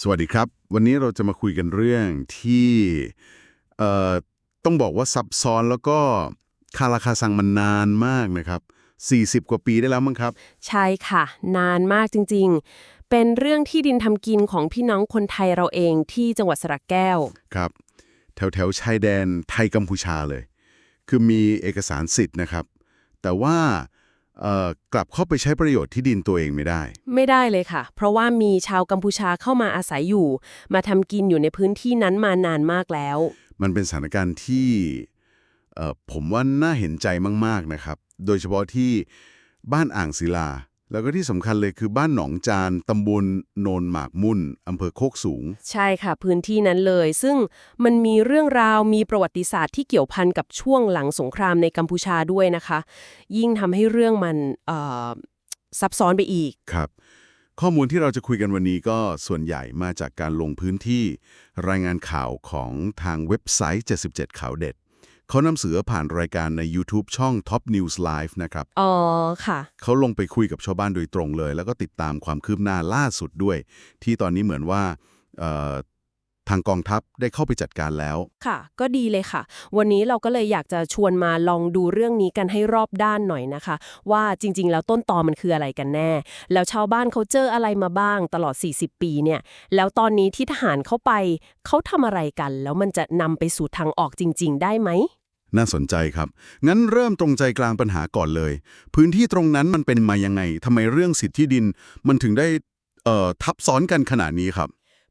สวัสดีครับ วันนี้เราจะมาคุยกันเรื่องที่เอ่อต้องบอกว่าซับซ้อนแล้วก็คาราคาซังมันนานมากนะครับ 40 กว่าปีได้แล้วมั้งครับ ใช่ค่ะ นานมากจริง ๆ เป็นเรื่องที่ดินทำกินของพี่น้องคนไทยเราเองที่จังหวัดสระแก้วครับ แถวแถวๆชายแดนไทยกัมพูชาเลย คือมีเอกสารสิทธิ์นะครับ แต่ว่าเอ่อ กลับเข้าไปใช้ประโยชน์ที่ดินตัวเองไม่ได้ ไม่ได้เลยค่ะ เพราะว่ามีชาวกัมพูชาเข้ามาอาศัยอยู่ มาทำกินอยู่ในพื้นที่นั้นมานานมากแล้ว มันเป็นสถานการณ์ที่เอ่อผมว่าน่าเห็นใจมาก ๆนะครับ โดยเฉพาะที่บ้านอ่างศิลา แล้วก็ที่สำคัญเลยคือบ้านหนองจานตำบลโนนหมากมุ่นอำเภอโคกสูง ใช่ค่ะ พื้นที่นั้นเลย ซึ่งมันมีเรื่องราวมีประวัติศาสตร์ที่เกี่ยวพันกับช่วงหลังสงครามในกัมพูชาด้วยนะคะ ยิ่งทำให้เรื่องมันเอ่อซับซ้อนไปอีกครับ ข้อมูลที่เราจะคุยกันวันนี้ก็ส่วนใหญ่มาจากการลงพื้นที่ รายงานข่าวของทางเว็บไซต์ 77 ข่าวเด็ด เขานำเสือผ่านรายการใน YouTube ช่อง Top News Live นะครับ อ๋อ ค่ะ เขาลงไปคุยกับชาวบ้านโดยตรงเลย แล้วก็ติดตามความคืบหน้าล่าสุดด้วย ที่ตอนนี้เหมือนว่าเอ่อ ทางกองทัพได้เข้าไปจัดการแล้ว ค่ะ ก็ดีเลยค่ะ วันนี้เราก็เลยอยากจะชวนมาลองดูเรื่องนี้กันให้รอบด้านหน่อยนะคะ ว่าจริง ๆ แล้วต้นตอมันคืออะไรกันแน่ แล้วชาวบ้านเขาเจออะไรมาบ้างตลอด 40 ปีเนี่ย แล้วตอนนี้ที่ทหารเข้าไปเขาทำอะไรกัน แล้วมันจะนำไปสู่ทางออกจริง ๆ ได้ไหมน่าสนใจครับ งั้นเริ่มตรงใจกลางปัญหาก่อนเลย พื้นที่ตรงนั้นมันเป็นมายังไงทำไมเรื่องสิทธิดิน มันถึงได้เอ่อทับซ้อนกันขนาดนี้ครับ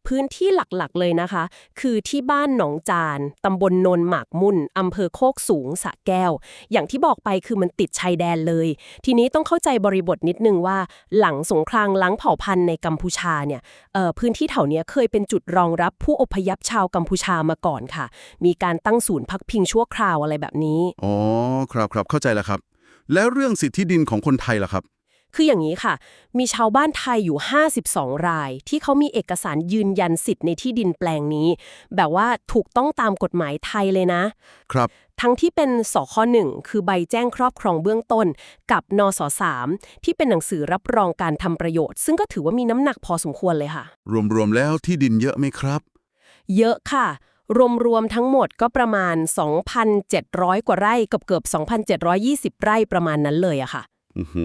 พื้นที่หลักๆเลยนะคะ คือที่บ้านหนองจานตำบลนนหมากมุ่นอำเภอโคกสูงสะแก้ว อย่างที่บอกไปคือมันติดชายแดนเลย ทีนี้ต้องเข้าใจบริบทนิดนึงว่า หลังสงครามล้างเผ่าพันธุ์ในกัมพูชาเนี่ยเอ่อพื้นที่แถวนี้เคยเป็นจุดรองรับผู้อพยพชาวกัมพูชามาก่อนค่ะ มีการตั้งศูนย์พักพิงชั่วคราวอะไรแบบนี้อ๋อครับครับเข้าใจแล้วครับ แล้วเรื่องสิทธิดินของคนไทยล่ะครับ คืออย่างนี้ค่ะ มีชาวบ้านไทยอยู่ 52 ราย ที่เขามีเอกสารยืนยันสิทธิ์ในที่ดินแปลงนี้ แบบว่าถูกต้องตามกฎหมายไทยเลยนะ ครับ ทั้งที่เป็นสข้อ1คือใบแจ้งครอบครองเบื้องต้น กับนส3ที่เป็นหนังสือรับรองการทำประโยชน์ ซึ่งก็ถือว่ามีน้ำหนักพอสมควรเลยค่ะ รวมๆแล้วที่ดินเยอะไหมครับ เยอะค่ะ รวมๆทั้งหมดก็ประมาณ 2,700 กว่าไร่กับเกือบ2,720 ไร่ประมาณนั้นเลยอะค่ะ โอ้โห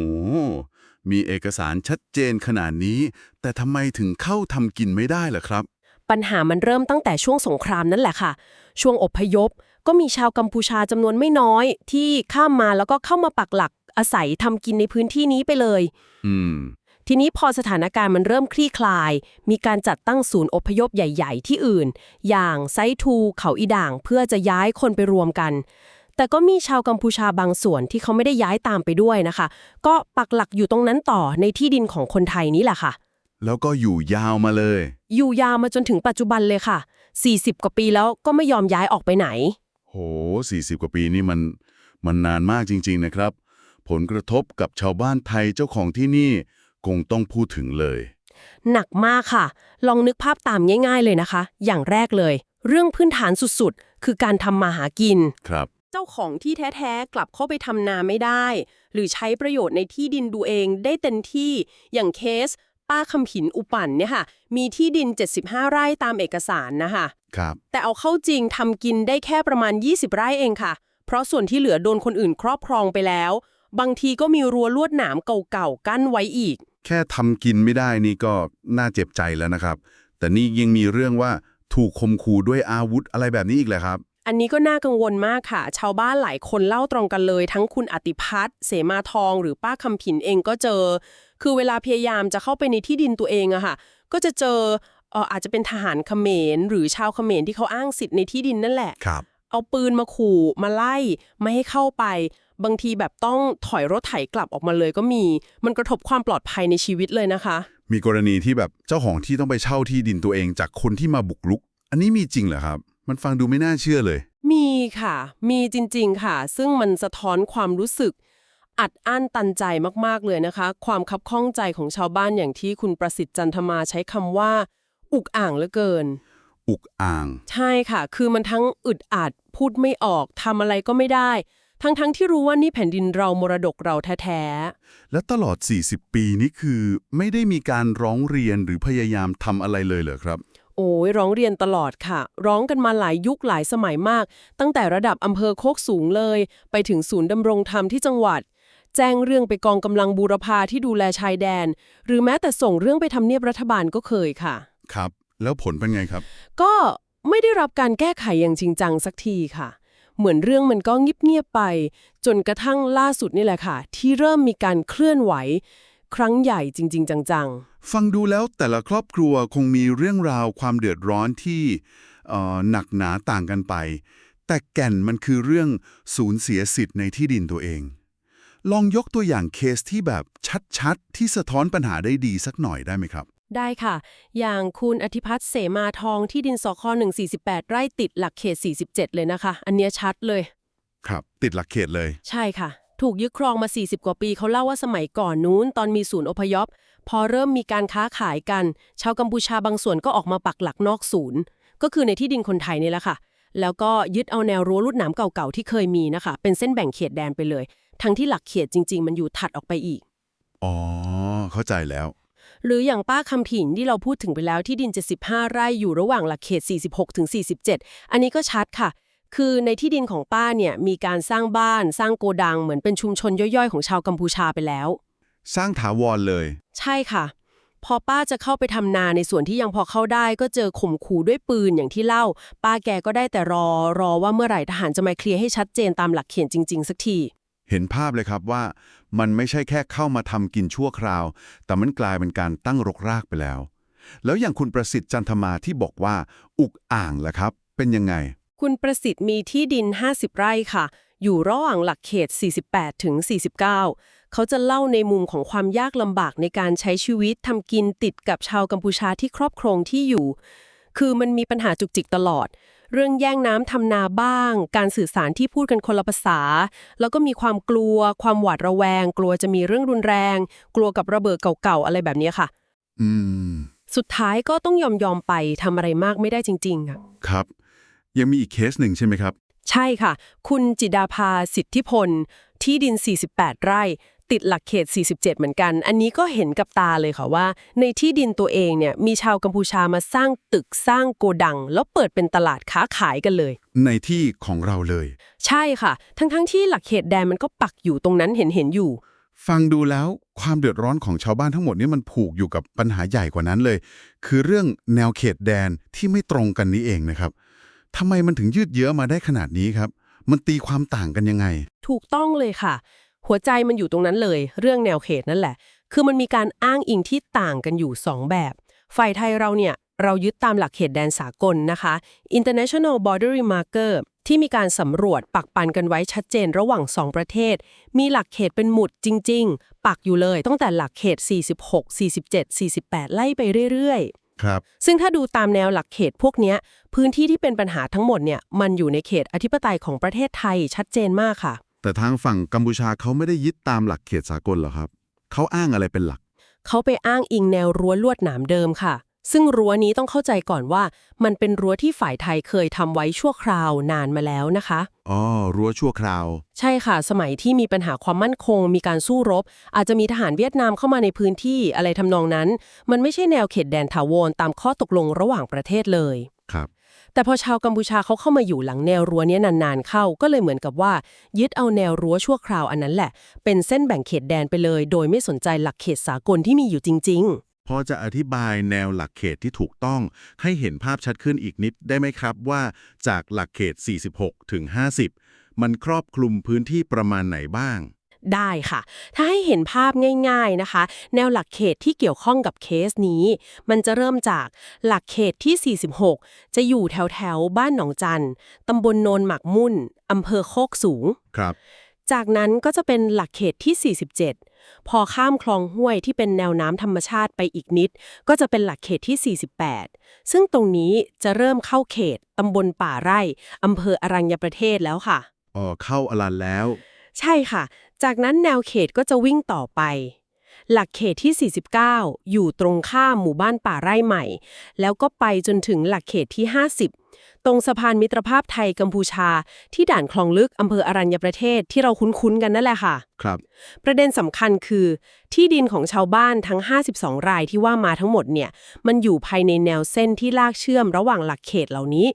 มีเอกสารชัดเจนขนาดนี้ แต่ทำไมถึงเข้าทำกินไม่ได้ล่ะครับ ปัญหามันเริ่มตั้งแต่ช่วงสงครามนั่นแหละค่ะ ช่วงอพยพก็มีชาวกัมพูชาจำนวนไม่น้อย ที่ข้ามมาแล้วก็เข้ามาปักหลักอาศัยทำกินในพื้นที่นี้ไปเลย อืมทีนี้พอสถานการณ์มันเริ่มคลี่คลาย มีการจัดตั้งศูนย์อพยพใหญ่ ๆ ที่อื่น อย่างไซทูเขาอีด่างเพื่อจะย้ายคนไปรวมกัน แต่ก็มีชาวกัมพูชาบางส่วนที่เขาไม่ได้ย้ายตามไปด้วยนะคะ ก็ปักหลักอยู่ตรงนั้นต่อในที่ดินของคนไทยนี่แหละค่ะ แล้วก็อยู่ยาวมาเลย อยู่ยาวมาจนถึงปัจจุบันเลยค่ะ 40 กว่าปีแล้วก็ไม่ยอมย้ายออกไปไหน โห 40 กว่าปีนี่มันมันนานมากจริง ๆนะครับ ผลกระทบกับชาวบ้านไทยเจ้าของที่นี่คงต้องพูดถึงเลย หนักมากค่ะ ลองนึกภาพตามง่าย ๆเลยนะคะ อย่างแรกเลย เรื่องพื้นฐานสุดๆ คือการทำมาหากิน ครับเจ้าของที่แท้ๆ กลับเข้าไปทำนาไม่ได้ หรือใช้ประโยชน์ในที่ดินดูเองได้เต็มที่อย่างเคส ป้าคำผินอุปั่นเนี่ยค่ะ มีที่ดิน 75 ไร่ตามเอกสารนะคะครับ แต่เอาเข้าจริงทำกินได้แค่ประมาณ 20 ไร่เองค่ะ เพราะส่วนที่เหลือโดนคนอื่นครอบครองไปแล้ว บางทีก็มีรั้วลวดหนามเก่าๆกั้นไว้อีก แค่ทำกินไม่ได้นี่ก็น่าเจ็บใจแล้วนะครับ แต่นี่ยังมีเรื่องว่าถูกคมขู่ด้วยอาวุธอะไรแบบนี้อีกเลยครับ อันนี้ก็น่ากังวลมากค่ะ ชาวบ้านหลายคนเล่าตรงกันเลย ทั้งคุณอติพัฒน์เสมาทองหรือป้าคำผินเองก็เจอ คือเวลาพยายามจะเข้าไปในที่ดินตัวเองอะค่ะ ก็จะเจอเอ่ออาจจะเป็นทหารเขมร หรือชาวเขมรที่เขาอ้างสิทธิ์ในที่ดินนั่นแหละครับเอาปืนมาขู่มาไล่ไม่ให้เข้าไป บางทีแบบต้องถอยรถไถกลับออกมาเลยก็มี มันกระทบความปลอดภัยในชีวิตเลยนะคะ มีกรณีที่แบบเจ้าของที่ต้องไปเช่าที่ดินตัวเองจากคนที่มาบุกรุก อันนี้มีจริงเหรอครับ มันฟังดูไม่น่าเชื่อเลย มีค่ะ มีจริง ๆ ค่ะ ซึ่งมันสะท้อนความรู้สึก อัดอั้นตันใจมากๆเลยนะคะ ความคับข้องใจของชาวบ้านอย่างที่คุณประสิทธิ์จันทมาใช้คำว่า อุกอ่างเหลือเกิน อุกอ่าง ใช่ค่ะ คือมันทั้งอึดอัดพูดไม่ออกทำอะไรก็ไม่ได้ ทั้งๆที่รู้ว่านี่แผ่นดินเรามรดกเราแท้และตลอด 40 ปีนี้คือไม่ได้มีการร้องเรียนหรือพยายามทำอะไรเลยเหรอครับๆ โอ้ยร้องเรียนตลอดค่ะ ร้องกันมาหลายยุคหลายสมัยมาก ตั้งแต่ระดับอำเภอโคกสูงเลย ไปถึงศูนย์ดำรงธรรมที่จังหวัด แจ้งเรื่องไปกองกำลังบูรพาที่ดูแลชายแดน หรือแม้แต่ส่งเรื่องไปทำเนียบรัฐบาลก็เคยค่ะ ครับ แล้วผลเป็นไงครับ ก็ไม่ได้รับการแก้ไขอย่างจริงจังสักทีค่ะ เหมือนเรื่องมันก็เงียบๆไป จนกระทั่งล่าสุดนี่แหละค่ะ ที่เริ่มมีการเคลื่อนไหว ครั้งใหญ่จริง ๆ จังฟังดูแล้วแต่ละครอบครัวคงมีเรื่องราวความเดือดร้อนที่เอ่อหนักหนาต่างกันไป แต่แก่นมันคือเรื่องสูญเสียสิทธิ์ในที่ดินตัวเอง ลองยกตัวอย่างเคสที่แบบชัดๆ ที่สะท้อนปัญหาได้ดีสักหน่อยได้ไหมครับๆได้ค่ะ อย่างคุณอธิพัฒน์เสมาทองที่ดินสค148 ไร่ติดหลักเขต 47 เลยนะคะ อันเนี้ยชัดเลย ครับ ติดหลักเขตเลย ใช่ค่ะ ถูกยึดครองมา 40 กว่าปีเขาเล่าว่าสมัยก่อนนู้น ตอนมีศูนย์อพยพ พอเริ่มมีการค้าขายกัน ชาวกัมพูชาบางส่วนก็ออกมาปักหลักนอกศูนย์ ก็คือในที่ดินคนไทยนี่แหละค่ะ แล้วก็ยึดเอาแนวรั้วลวดหนามเก่าๆที่เคยมีนะคะ เป็นเส้นแบ่งเขตแดนไปเลย ทั้งที่หลักเขตจริง ๆ มันอยู่ถัดออกไปอีก อ๋อ เข้าใจแล้ว หรืออย่างป้าคำผินที่เราพูดถึงไปแล้วที่ดิน 75 ไร่อยู่ระหว่างหลักเขต 46ถึง47 อันนี้ก็ชัดค่ะ คือในที่ดินของป้าเนี่ยมีการสร้างบ้านสร้างโกดังเหมือนเป็นชุมชนย่อยๆ ของชาวกัมพูชาไปแล้ว สร้างถาวรเลย ใช่ค่ะ พอป้าจะเข้าไปทำนาในส่วนที่ยังพอเข้าได้ ก็เจอข่มขู่ด้วยปืนอย่างที่เล่า ป้าแกก็ได้แต่รอรอว่าเมื่อไหร่ทหารจะมาเคลียร์ให้ชัดเจนตามหลักเขตจริง ๆ สักที เห็นภาพเลยครับว่า มันไม่ใช่แค่เข้ามาทำกินชั่วคราว แต่มันกลายเป็นการตั้งรกรากไปแล้ว แล้วอย่างคุณประสิทธิ์จันทมาที่บอกว่า อุกอ่างล่ะครับ เป็นยังไง คุณประสิทธิ์มีที่ดิน 50 ไร่ค่ะ อยู่ระหว่างหลักเขต 48 ถึง 49 เขาจะเล่าในมุมของความยากลำบากในการใช้ชีวิตทำกินติดกับชาวกัมพูชาที่ครอบครองที่อยู่ คือมันมีปัญหาจุกจิกตลอด เรื่องแย่งน้ำทำนาบ้าง การสื่อสารที่พูดกันคนละภาษา แล้วก็มีความกลัว ความหวาดระแวง กลัวจะมีเรื่องรุนแรง กลัวกับระเบิดเก่าๆอะไรแบบนี้ค่ะ อืม สุดท้ายก็ต้องยอมยอมๆไปทำอะไรมากไม่ได้จริง ๆอะครับ ยังมีอีกเคสหนึ่งใช่ไหมครับ ใช่ค่ะ คุณจิดาภาสิทธิพล ที่ดิน 48 ไร่ ติดหลักเขต 47 เหมือนกัน อันนี้ก็เห็นกับตาเลยค่ะว่า ในที่ดินตัวเองเนี่ยมีชาวกัมพูชามาสร้างตึกสร้างโกดัง แล้วเปิดเป็นตลาดค้าขายกันเลย ในที่ของเราเลย ใช่ค่ะ ทั้งๆที่หลักเขตแดนมันก็ปักอยู่ตรงนั้นเห็นเห็นๆอยู่ ฟังดูแล้วความเดือดร้อนของชาวบ้านทั้งหมดนี่มันผูกอยู่กับปัญหาใหญ่กว่านั้นเลย คือเรื่องแนวเขตแดนที่ไม่ตรงกันนี้เองนะครับ ทำไมมันถึงยืดเยื้อมาได้ขนาดนี้ครับ มันตีความต่างกันยังไง ถูกต้องเลยค่ะ หัวใจมันอยู่ตรงนั้นเลย เรื่องแนวเขตนั่นแหละ คือมันมีการอ้างอิงที่ต่างกันอยู่ 2 แบบ ฝ่ายไทยเราเนี่ย เรายึดตามหลักเขตแดนสากลนะคะ International Boundary Marker ที่มีการสำรวจปักปันกันไว้ชัดเจนระหว่าง 2 ประเทศ มีหลักเขตเป็นหมุดจริง ๆ ปักอยู่เลยตั้งแต่หลักเขต 46 47 48 ไล่ไปเรื่อยๆ ครับซึ่งถ้าดูตามแนวหลักเขตพวกเนี้ยพื้นที่ที่เป็นปัญหาทั้งหมดเนี่ยมันอยู่ในเขตอธิปไตยของประเทศไทยชัดเจนมากค่ะ แต่ทางฝั่งกัมพูชาเขาไม่ได้ยึดตามหลักเขตสากลหรอครับ เขาอ้างอะไรเป็นหลัก เขาไปอ้างอิงแนวรั้วลวดหนามเดิมค่ะ ซึ่งรั้วนี้ต้องเข้าใจก่อนว่า มันเป็นรั้วที่ฝ่ายไทยเคยทำไว้ชั่วคราวนานมาแล้วนะคะ อ๋อ รั้วชั่วคราว ใช่ค่ะ สมัยที่มีปัญหาความมั่นคง มีการสู้รบ อาจจะมีทหารเวียดนามเข้ามาในพื้นที่อะไรทำนองนั้น มันไม่ใช่แนวเขตแดนถาวรตามข้อตกลงระหว่างประเทศเลยครับ แต่พอชาวกัมพูชาเขาเข้ามาอยู่หลังแนวรั้วเนี้ยนานๆเข้า ก็เลยเหมือนกับว่า ยึดเอาแนวรั้วชั่วคราวอันนั้นแหละ เป็นเส้นแบ่งเขตแดนไปเลย โดยไม่สนใจหลักเขตสากลที่มีอยู่จริง พอจะอธิบายแนวหลักเขตที่ถูกต้อง ให้เห็นภาพชัดขึ้นอีกนิดได้ไหมครับว่าจากหลักเขต 46 ถึง 50 มันครอบคลุมพื้นที่ประมาณไหนบ้างๆได้ค่ะ ถ้าให้เห็นภาพง่ายๆนะคะ แนวหลักเขตที่เกี่ยวข้องกับเคสนี้ มันจะเริ่มจากหลักเขตที่ 46 จะอยู่แถวๆ บ้านหนองจันตำบลโนนหมักมุ่น อำเภอโคกสูง ครับ จากนั้นก็จะเป็นหลักเขตที่ 47 พอข้ามคลองห้วยที่เป็นแนวน้ำธรรมชาติไปอีกนิด ก็จะเป็นหลักเขตที่ 48 ซึ่งตรงนี้จะเริ่มเข้าเขตตำบลป่าไร่อำเภออรัญญประเทศแล้วค่ะ อ๋อ เข้าอลันแล้ว ใช่ค่ะ จากนั้นแนวเขตก็จะวิ่งต่อไป หลักเขตที่ 49 อยู่ตรงข้ามหมู่บ้านป่าไร่ใหม่ แล้วก็ไปจนถึงหลักเขตที่ 50 ตรงสะพานมิตรภาพไทยกัมพูชา ที่ด่านคลองลึกอำเภออรัญญประเทศที่เราคุ้นๆกันนั่นแหละค่ะ ครับ ประเด็นสำคัญคือ ที่ดินของชาวบ้านทั้ง 52 รายที่ว่ามาทั้งหมดเนี่ย มันอยู่ภายในแนวเส้นที่ลากเชื่อมระหว่างหลักเขตเหล่านี้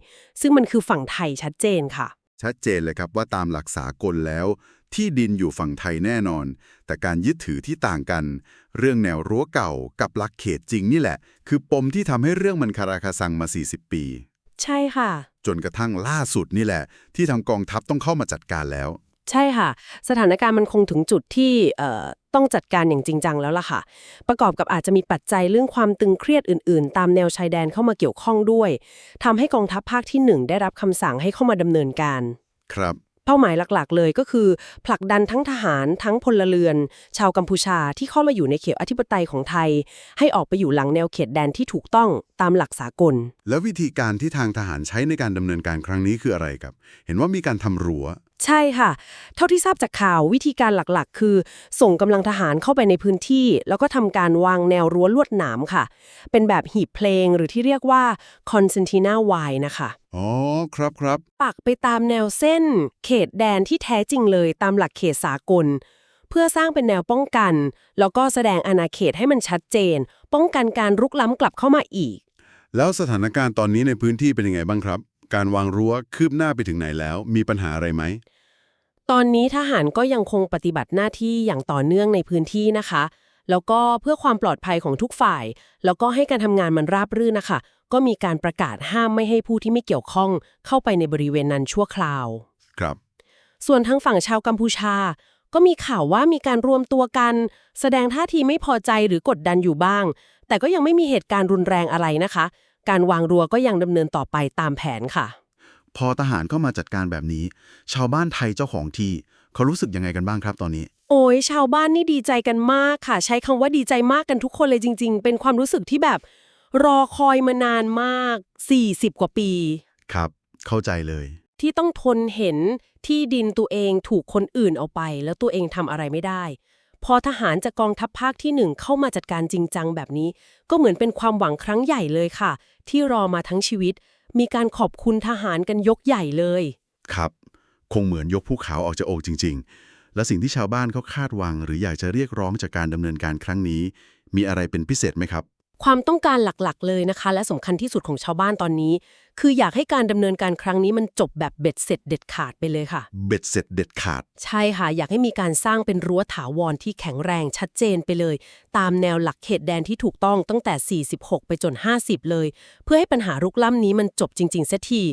ซึ่งมันคือฝั่งไทยชัดเจนค่ะ ชัดเจนเลยครับว่าตามหลักสากลแล้ว ที่ดินอยู่ฝั่งไทยแน่นอน แต่การยึดถือที่ต่างกัน เรื่องแนวรั้วเก่ากับหลักเขตจริงนี่แหละ คือปมที่ทำให้เรื่องมันคาราคาซังมา 40 ปี ใช่ค่ะ จนกระทั่งล่าสุดนี่แหละ ที่ทางกองทัพต้องเข้ามาจัดการแล้ว ใช่ค่ะ สถานการณ์มันคงถึงจุดที่เอ่อต้องจัดการอย่างจริงจังแล้วล่ะค่ะ ประกอบกับอาจจะมีปัจจัยเรื่องความตึงเครียดอื่น ๆ ตามแนวชายแดนเข้ามาเกี่ยวข้องด้วยทำให้กองทัพภาคที่หนึ่งได้รับคำสั่งให้เข้ามาดำเนินการ ครับ เป้าหมายหลักๆ เลยก็คือ ผลักดันทั้งทหารทั้งพลเรือน ชาวกัมพูชาที่เข้ามาอยู่ในเขตอธิปไตยของไทย ให้ออกไปอยู่หลังแนวเขตแดนที่ถูกต้องตามหลักสากล แล้ววิธีการที่ทางทหารใช้ในการดำเนินการครั้งนี้คืออะไรครับ เห็นว่ามีการทำรั้ว ใช่ค่ะ เท่าที่ทราบจากข่าววิธีการหลักๆ คือ ส่งกำลังทหารเข้าไปในพื้นที่ แล้วก็ทำการวางแนวรั้วลวดหนามค่ะ เป็นแบบหีบเพลงหรือที่เรียกว่า concertina Y นะคะอ๋อครับครับปักไปตามแนวเส้น เขตแดนที่แท้จริงเลยตามหลักเขตสากล เพื่อสร้างเป็นแนวป้องกัน แล้วก็แสดงอาณาเขตให้มันชัดเจน ป้องกันการรุกล้ำกลับเข้ามาอีก แล้วสถานการณ์ตอนนี้ในพื้นที่เป็นยังไงบ้างครับ การวางรั้วคืบหน้าไปถึงไหนแล้ว มีปัญหาอะไรไหม ตอนนี้ทหารก็ยังคงปฏิบัติหน้าที่อย่างต่อเนื่องในพื้นที่นะคะ แล้วก็เพื่อความปลอดภัยของทุกฝ่าย แล้วก็ให้การทำงานมันราบรื่นนะคะ ก็มีการประกาศห้ามไม่ให้ผู้ที่ไม่เกี่ยวข้อง เข้าไปในบริเวณนั้นชั่วคราว ครับ ส่วนทางฝั่งชาวกัมพูชา ก็มีข่าวว่ามีการรวมตัวกัน แสดงท่าทีไม่พอใจหรือกดดันอยู่บ้าง แต่ก็ยังไม่มีเหตุการณ์รุนแรงอะไรนะคะ การวางรัวก็ยังดำเนินต่อไปตามแผนค่ะ พอทหารเข้ามาจัดการแบบนี้ ชาวบ้านไทยเจ้าของที่เขารู้สึกยังไงกันบ้างครับตอนนี้ โอ้ยชาวบ้านนี่ดีใจกันมากค่ะ ใช้คำว่าดีใจมากกันทุกคนเลยจริง ๆ เป็นความรู้สึกที่แบบ รอคอยมานานมาก 40 กว่าปี ครับ เข้าใจเลย ที่ต้องทนเห็นที่ดินตัวเองถูกคนอื่นเอาไป แล้วตัวเองทำอะไรไม่ได้ พอทหารจากกองทัพภาคที่หนึ่งเข้ามาจัดการจริงจังแบบนี้ ก็เหมือนเป็นความหวังครั้งใหญ่เลยค่ะ ที่รอมาทั้งชีวิต มีการขอบคุณทหารกันยกใหญ่เลย ครับ คงเหมือนยกภูเขาออกจากอกจริง ๆ และสิ่งที่ชาวบ้านเขาคาดหวัง หรืออยากจะเรียกร้องจากการดำเนินการครั้งนี้ มีอะไรเป็นพิเศษไหมครับ ความต้องการหลักๆ เลยนะคะ และสำคัญที่สุดของชาวบ้านตอนนี้ คืออยากให้การดำเนินการครั้งนี้มันจบแบบเบ็ดเสร็จเด็ดขาดไปเลยค่ะ เบ็ดเสร็จเด็ดขาด ใช่ค่ะ อยากให้มีการสร้างเป็นรั้วถาวรที่แข็งแรงชัดเจนไปเลย ตามแนวหลักเขตแดนที่ถูกต้องตั้งแต่ 46 ไปจน 50 เลย เพื่อให้ปัญหารุกล้ำนี้มันจบจริงๆเสียที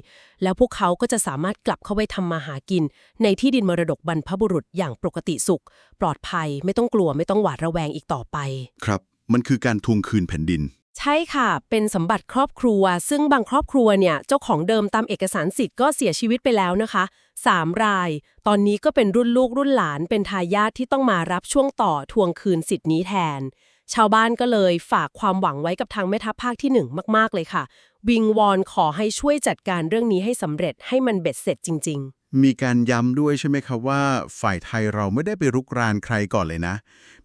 แล้วพวกเขาก็จะสามารถกลับเข้าไปทำมาหากิน ในที่ดินมรดกบรรพบุรุษอย่างปกติสุข ปลอดภัยไม่ต้องกลัวไม่ต้องหวาดระแวงอีกต่อไป ครับ มันคือการทวงคืนแผ่นดิน ใช่ค่ะ เป็นสมบัติครอบครัว ซึ่งบางครอบครัวเนี่ย เจ้าของเดิมตามเอกสารสิทธิ์ก็เสียชีวิตไปแล้วนะคะ 3 ราย ตอนนี้ก็เป็นรุ่นลูกรุ่นหลาน เป็นทายาทที่ต้องมารับช่วงต่อทวงคืนสิทธิ์นี้แทน ชาวบ้านก็เลยฝากความหวังไว้กับทางแม่ทัพภาคที่ 1 มาก ๆ เลยค่ะ วิงวอนขอให้ช่วยจัดการเรื่องนี้ให้สำเร็จให้มันเบ็ดเสร็จจริง ๆมีการย้ำด้วยใช่ไหมครับว่า ฝ่ายไทยเราไม่ได้ไปรุกรานใครก่อนเลยนะ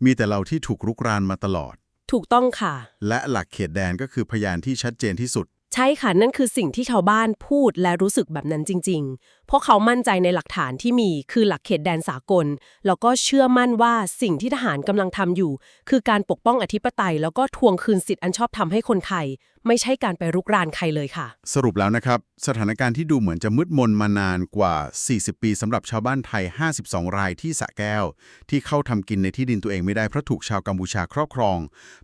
มีแต่เราที่ถูกรุกรานมาตลอด ถูกต้องค่ะ และหลักเขตแดนก็คือพยานที่ชัดเจนที่สุด ใช่ค่ะ นั่นคือสิ่งที่ชาวบ้านพูดและรู้สึกแบบนั้นจริง ๆ เพราะเขามั่นใจในหลักฐานที่มีคือหลักเขตแดนสากล แล้วก็เชื่อมั่นว่าสิ่งที่ทหารกำลังทำอยู่ คือการปกป้องอธิปไตย แล้วก็ทวงคืนสิทธิอันชอบธรรมให้คนไทย ไม่ใช่การไปรุกรานใครเลยค่ะ สรุปแล้วนะครับ สถานการณ์ที่ดูเหมือนจะมืดมนมานานกว่า 40 ปีสำหรับชาวบ้านไทย 52 รายที่สระแก้ว ที่เข้าทำกินในที่ดินตัวเองไม่ได้เพราะถูกชาวกัมพูชาครอบครอง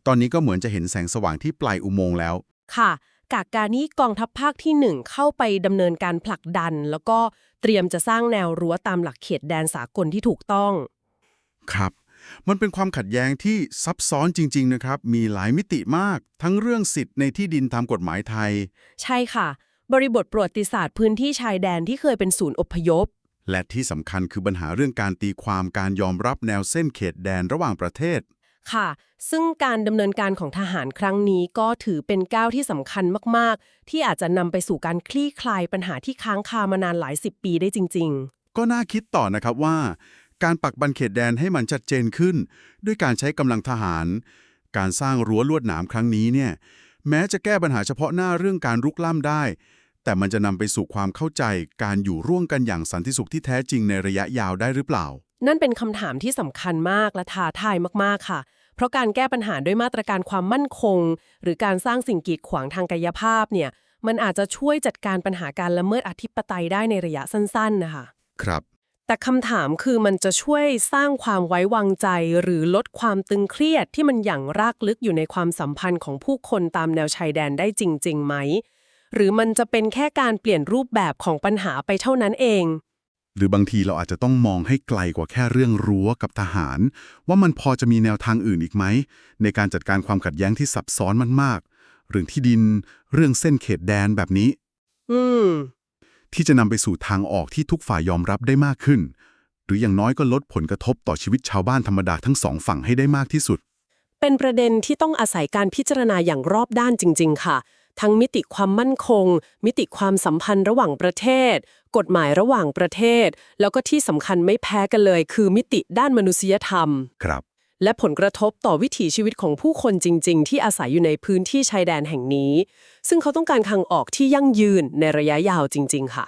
ตอนนี้ก็เหมือนจะเห็นแสงสว่างที่ปลายอุโมงค์แล้วค่ะ กากการนี้กองทัพภาคที่หนึ่งเข้าไปดำเนินการผลักดัน แล้วก็เตรียมจะสร้างแนวรั้วตามหลักเขตแดนสากลที่ถูกต้อง ครับ มันเป็นความขัดแย้งที่ซับซ้อนจริง ๆ นะครับ มีหลายมิติมาก ทั้งเรื่องสิทธิ์ในที่ดินตามกฎหมายไทย ใช่ค่ะ บริบทประวัติศาสตร์พื้นที่ชายแดนที่เคยเป็นศูนย์อพยพ และที่สำคัญคือปัญหาเรื่องการตีความการยอมรับแนวเส้นเขตแดนระหว่างประเทศ ค่ะ ซึ่งการดำเนินการของทหารครั้งนี้ก็ถือเป็นก้าวที่สำคัญมาก ๆ ที่อาจจะนำไปสู่การคลี่คลายปัญหาที่ค้างคามานานหลายสิบปีได้จริง ๆ ก็น่าคิดต่อนะครับว่า การปักบันเขตแดนให้มันชัดเจนขึ้น ด้วยการใช้กำลังทหาร การสร้างรั้วลวดหนามครั้งนี้เนี่ยแม้จะแก้ปัญหาเฉพาะหน้าเรื่องการรุกล้ำได้ แต่มันจะนำไปสู่ความเข้าใจการอยู่ร่วมกันอย่างสันติสุขที่แท้จริงในระยะยาวได้หรือเปล่า นั่นเป็นคำถามที่สำคัญมากและท้าทายมากๆค่ะ เพราะการแก้ปัญหาด้วยมาตรการความมั่นคง หรือการสร้างสิ่งกีดขวางทางกายภาพเนี่ยมันอาจจะช่วยจัดการปัญหาการละเมิดอธิปไตยได้ในระยะสั้นๆนะคะ ครับ แต่คำถามคือมันจะช่วยสร้างความไว้วางใจ หรือลดความตึงเครียดที่มันอย่างรากลึกอยู่ในความสัมพันธ์ของผู้คนตามแนวชายแดนได้จริงๆไหม หรือมันจะเป็นแค่การเปลี่ยนรูปแบบของปัญหาไปเท่านั้นเอง หรือบางทีเราอาจจะต้องมองให้ไกลกว่าแค่เรื่องรั้วกับทหาร ว่ามันพอจะมีแนวทางอื่นอีกไหม ในการจัดการความขัดแย้งที่ซับซ้อนมากๆเรื่องที่ดินเรื่องเส้นเขตแดนแบบนี้อืมที่จะนำไปสู่ทางออกที่ทุกฝ่ายยอมรับได้มากขึ้น หรืออย่างน้อยก็ลดผลกระทบต่อชีวิตชาวบ้านธรรมดาทั้งสองฝั่งให้ได้มากที่สุด เป็นประเด็นที่ต้องอาศัยการพิจารณาอย่างรอบด้านจริง ๆ ค่ะ ทั้งมิติความมั่นคง มิติความสัมพันธ์ระหว่างประเทศ กฎหมายระหว่างประเทศ แล้วก็ที่สำคัญไม่แพ้กันเลย คือมิติด้านมนุษยธรรม ครับ และผลกระทบต่อวิถีชีวิตของผู้คนจริง ๆ ที่อาศัยอยู่ในพื้นที่ชายแดนแห่งนี้ ซึ่งเขาต้องการทางออกที่ยั่งยืนในระยะยาวจริง ๆ ค่ะ